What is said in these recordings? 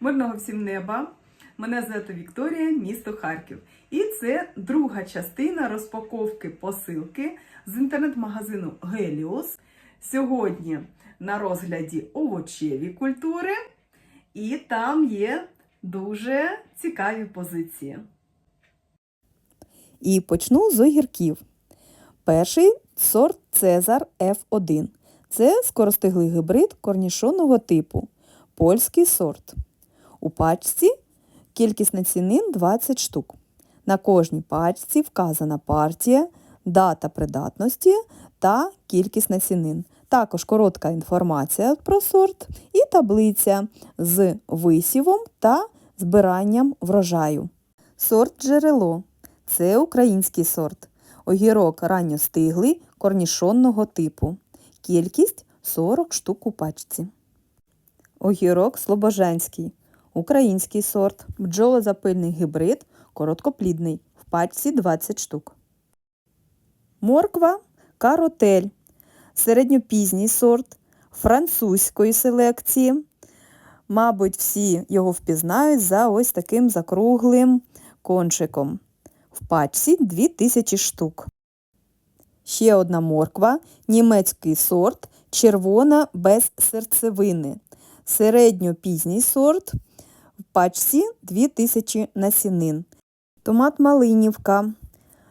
Мирного всім неба! Мене звати Вікторія, місто Харків. І це друга частина розпаковки посилки з інтернет-магазину Геліус. Сьогодні на розгляді овочеві культури, і там є дуже цікаві позиції. І почну з огірків. Перший сорт Цезар F1. Це скоростиглий гибрид корнішонного типу. Польський сорт. У пачці кількість націнин 20 штук. На кожній пачці вказана партія, дата придатності та кількість насінин. Також коротка інформація про сорт і таблиця з висівом та збиранням врожаю. Сорт джерело. Це український сорт. Огірок ранньостиглий корнішонного типу. Кількість 40 штук у пачці. Огірок слобожанський. Український сорт. Бджолозапильний гібрид. Короткоплідний. В пачці 20 штук. Морква каротель. Середньопізній сорт французької селекції. Мабуть, всі його впізнають за ось таким закруглим кончиком. В пачці 2000 штук. Ще одна морква, німецький сорт, червона без серцевини. Середньопізній сорт, в пачці 2000 насінин. Томат малинівка,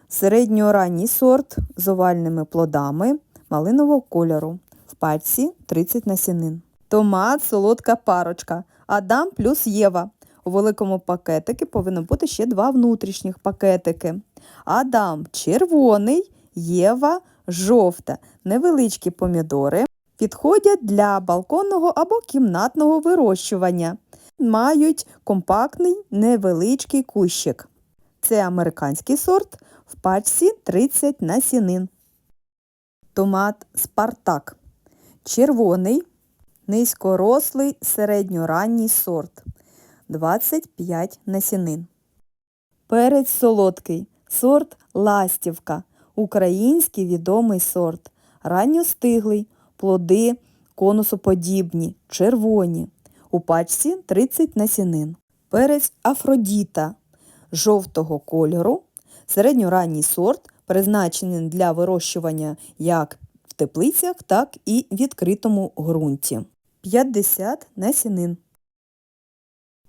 середньоранній сорт з овальними плодами малинового кольору. В пачці 30 насінин. Томат солодка парочка. Адам плюс Єва. У великому пакетику повинно бути ще два внутрішніх пакетики. Адам червоний, Єва жовта. Невеличкі помідори підходять для балконного або кімнатного вирощування. Мають компактний невеличкий кущик. Це американський сорт в пачці 30 насінин. Томат Спартак. Червоний, низькорослий середньоранній сорт. 25 насінин. Перець солодкий. Сорт ластівка. Український відомий сорт. Ранньостиглий. Плоди конусоподібні, червоні. У пачці 30 насінин. Перець Афродіта жовтого кольору. Середньоранній сорт, призначений для вирощування як в теплицях, так і в відкритому ґрунті. 50 насінин.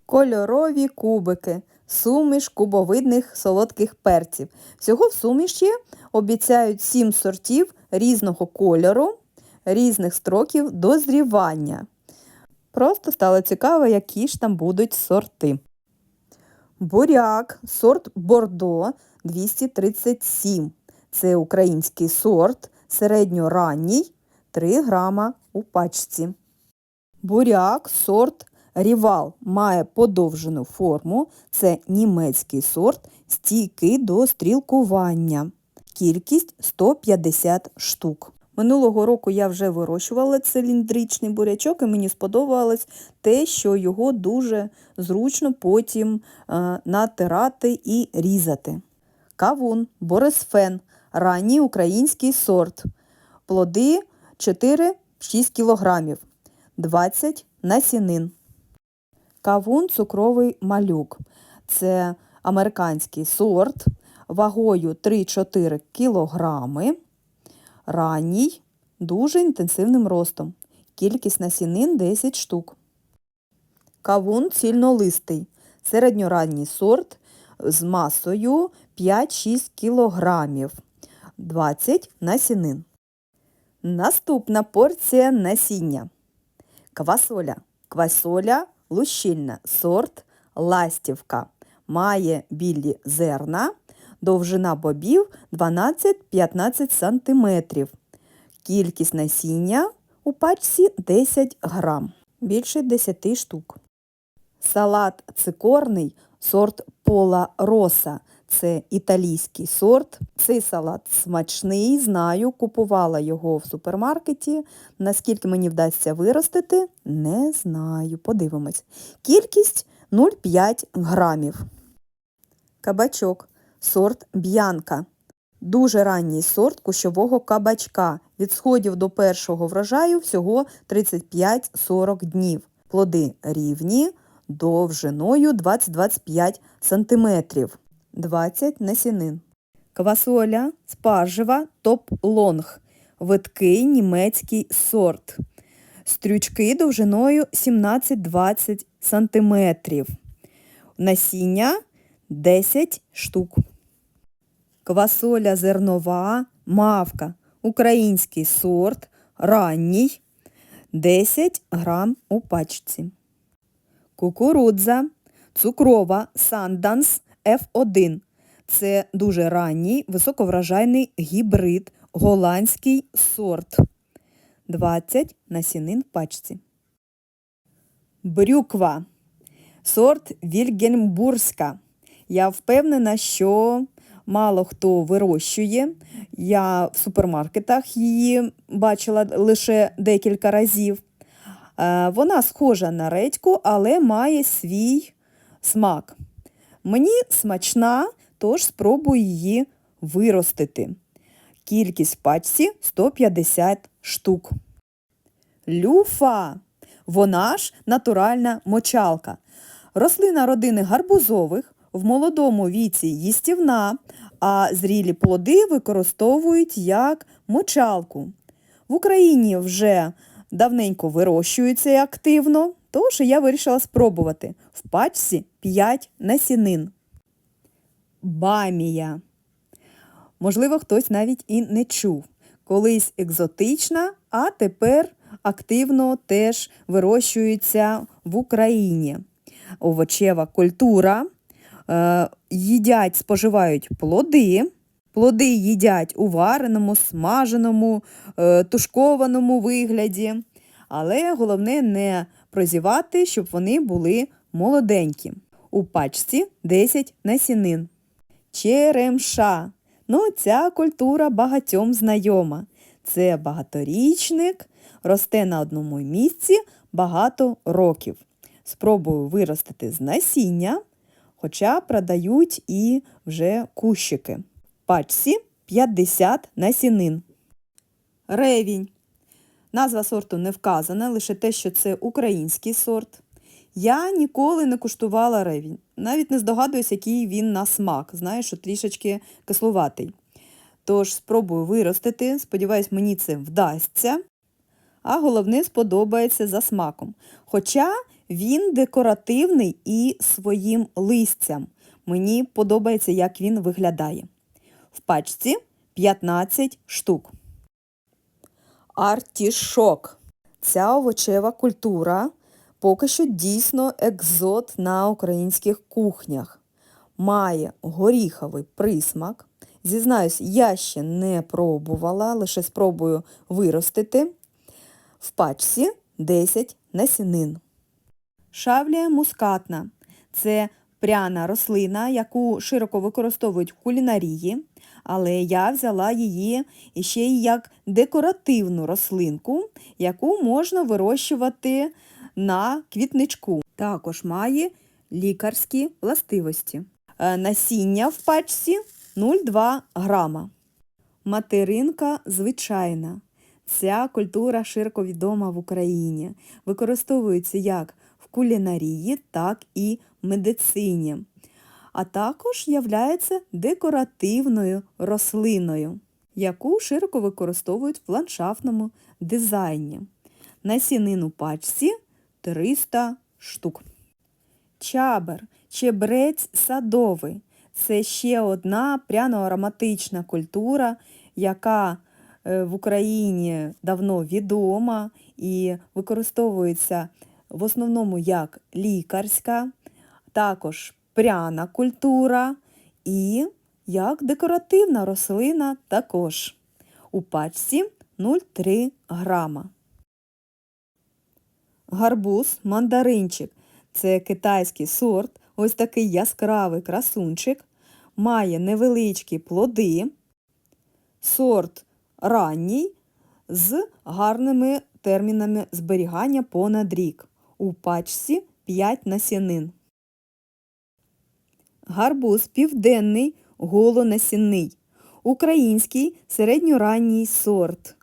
Кольорові кубики. Суміш кубовидних солодких перців. Всього в суміші обіцяють 7 сортів різного кольору, різних строків дозрівання. Просто стало цікаво, які ж там будуть сорти. Буряк, сорт Бордо 237. Це український сорт, середньоранній, 3 грама у пачці. Буряк, сорт Рівал має подовжену форму. Це німецький сорт, стійкий до стрілкування. Кількість 150 штук. Минулого року я вже вирощувала циліндричний бурячок і мені сподобалось те, що його дуже зручно потім е, натирати і різати. Кавун, борисфен, ранній український сорт. Плоди 4-6 кг, 20 насінин. Кавун цукровий малюк. Це американський сорт вагою 3-4 кг. Ранній, дуже інтенсивним ростом. Кількість насінин 10 штук. Кавун цільнолистий. Середньоранній сорт з масою 5-6 кг. 20 насінин. Наступна порція насіння. Квасоля. Квасоля лущильна. Сорт ластівка. Має білі зерна. Довжина бобів 12-15 см. Кількість насіння у пачці 10 грам. Більше 10 штук. Салат цикорний сорт Пола Роса. Це італійський сорт. Цей салат смачний, знаю, купувала його в супермаркеті. Наскільки мені вдасться виростити, не знаю. Подивимось. Кількість 0,5 грамів. Кабачок. Сорт Б'янка. Дуже ранній сорт кущового кабачка. Від сходів до першого врожаю всього 35-40 днів. Плоди рівні, довжиною 20-25 см, 20 насінин. Квасоля спаржева топ-лонг, видкий німецький сорт. Стрючки довжиною 17-20 см. Насіння 10 штук. Квасоля зернова мавка. Український сорт ранній 10 грам у пачці. Кукурудза цукрова Sundance F1. Це дуже ранній високовражайний гібрид, голландський сорт. 20 насінин в пачці. Брюква. Сорт Вільгельмбурзька. Я впевнена, що мало хто вирощує. Я в супермаркетах її бачила лише декілька разів. Е, Вона схожа на редьку, але має свій смак. Мені смачна, тож спробую її виростити. Кількість в пачці 150 штук. Люфа. Вона ж натуральна мочалка. Рослина родини гарбузових, в молодому віці їстівна, а зрілі плоди використовують як мочалку. В Україні вже давненько вирощується активно, тож я вирішила спробувати. В пачці 5 насінин. Бамія. Можливо, хтось навіть і не чув. Колись екзотична, а тепер активно теж вирощується в Україні. Овочева культура. Е, їдять, споживають плоди. Плоди їдять у вареному, смаженому, е, тушкованому вигляді. Але головне не прозівати, щоб вони були молоденькі. У пачці 10 насінин. Черемша. Ну, ця культура багатьом знайома. Це багаторічник, росте на одному місці багато років. Спробую виростити з насіння, хоча продають і вже кущики. Пачці 50 насінин. Ревінь. Назва сорту не вказана, лише те, що це український сорт. Я ніколи не куштувала ревінь. Навіть не здогадуюсь, який він на смак. Знаєш, що трішечки кислуватий. Тож спробую виростити. Сподіваюсь, мені це вдасться. А головне, сподобається за смаком. Хоча він декоративний і своїм листям. Мені подобається, як він виглядає. В пачці 15 штук. Артішок. Ця овочева культура поки що дійсно екзот на українських кухнях. Має горіховий присмак. Зізнаюсь, я ще не пробувала, лише спробую виростити. В пачці 10 насінин. Шавлія мускатна це пряна рослина, яку широко використовують в кулінарії, але я взяла її іще й як декоративну рослинку, яку можна вирощувати на квітничку. Також має лікарські властивості. Е, Насіння в пачці 0,2 грама. Материнка звичайна. Ця культура широко відома в Україні. Використовується як кулінарії, так і медицині. А також являється декоративною рослиною, яку широко використовують в ландшафтному дизайні. Насінин пачці 300 штук. Чабер, чебрець садовий. Це ще одна пряно-ароматична культура, яка е, в Україні давно відома і використовується в основному як лікарська, також пряна культура і як декоративна рослина також. У пачці 0,3 грама. Гарбуз мандаринчик. Це китайський сорт, ось такий яскравий красунчик, має невеличкі плоди, сорт ранній з гарними термінами зберігання понад рік. У пачці 5 насінин. Гарбуз південний голонасінний. Український середньоранній сорт,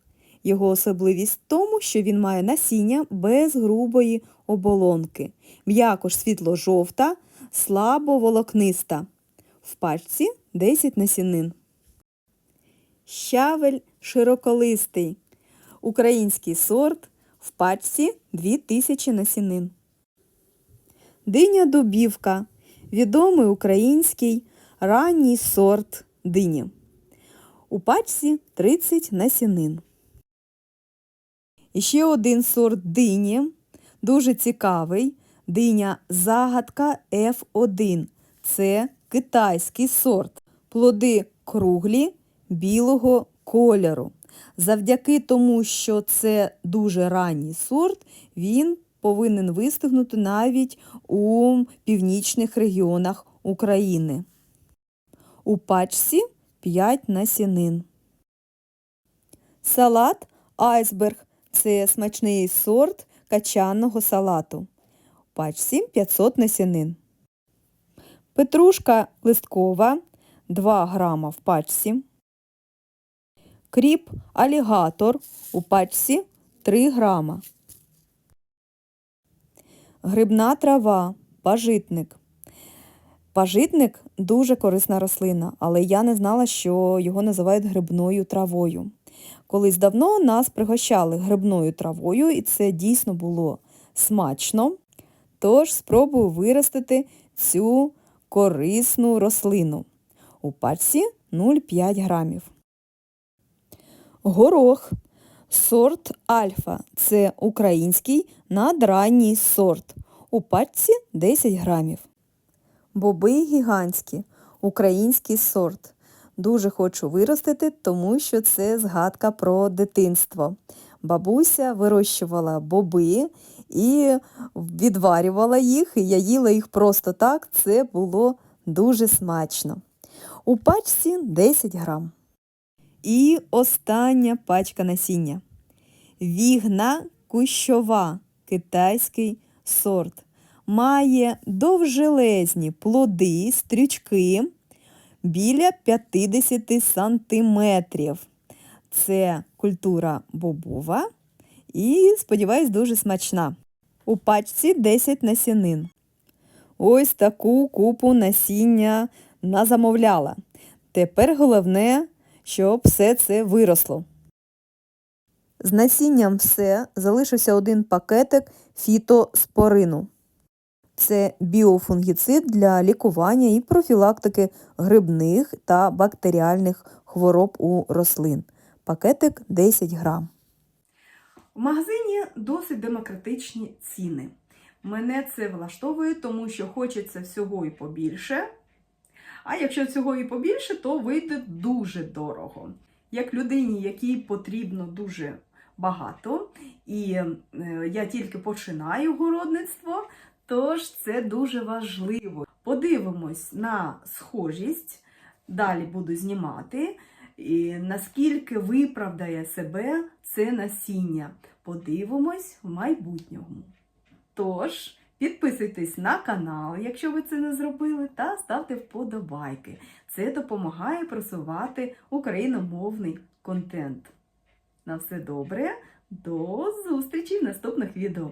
Його особливість в тому, що він має насіння без грубої оболонки, м'якош світло-жовта, слабо волокниста. В пачці 10 насінин. Щавель широколистий. Український сорт в пачці 2000 насінин. Диня дубівка. Відомий український ранній сорт дині. У пачці 30 насінин. І ще один сорт дині, дуже цікавий. Диня загадка F1. Це китайський сорт. Плоди круглі білого кольору. Завдяки тому, що це дуже ранній сорт, він повинен вистигнути навіть у північних регіонах України. У пачці 5 насінин. Салат айсберг це смачний сорт качаного салату. Пачці 500 насінин. Петрушка листкова 2 грама в пачці. Кріп алігатор у пачці 3 грама. Грибна трава, пажитник. Пажитник дуже корисна рослина, але я не знала, що його називають грибною травою. Колись давно нас пригощали грибною травою, і це дійсно було смачно. Тож спробую виростити цю корисну рослину. У пачці 0,5 грамів. Горох. Сорт альфа. Це український надранній сорт. У пачці 10 грамів. Боби гігантські. Український сорт. Дуже хочу виростити, тому що це згадка про дитинство. Бабуся вирощувала боби і відварювала їх, я їла їх просто так. Це було дуже смачно. У пачці 10 грам. І остання пачка насіння. Вігна кущова, китайський сорт. Має довжелезні плоди, стрючки біля 50 сантиметрів. Це культура бобова і, сподіваюсь, дуже смачна. У пачці 10 насінин. Ось таку купу насіння назамовляла. Тепер головне, щоб все це виросло. З насінням все, залишився один пакетик фітоспорину. Це біофунгіцид для лікування і профілактики грибних та бактеріальних хвороб у рослин. Пакетик 10 грам. В магазині досить демократичні ціни. Мене це влаштовує, тому що хочеться всього і побільше. А якщо всього і побільше, то вийде дуже дорого. Як людині, якій потрібно дуже багато, і е, я тільки починаю городництво, тож це дуже важливо. Подивимось на схожість, далі буду знімати, і наскільки виправдає себе це насіння. Подивимось в майбутньому. Тож, підписуйтесь на канал, якщо ви це не зробили, та ставте вподобайки. Це допомагає просувати україномовний контент. На все добре, до зустрічі в наступних відео!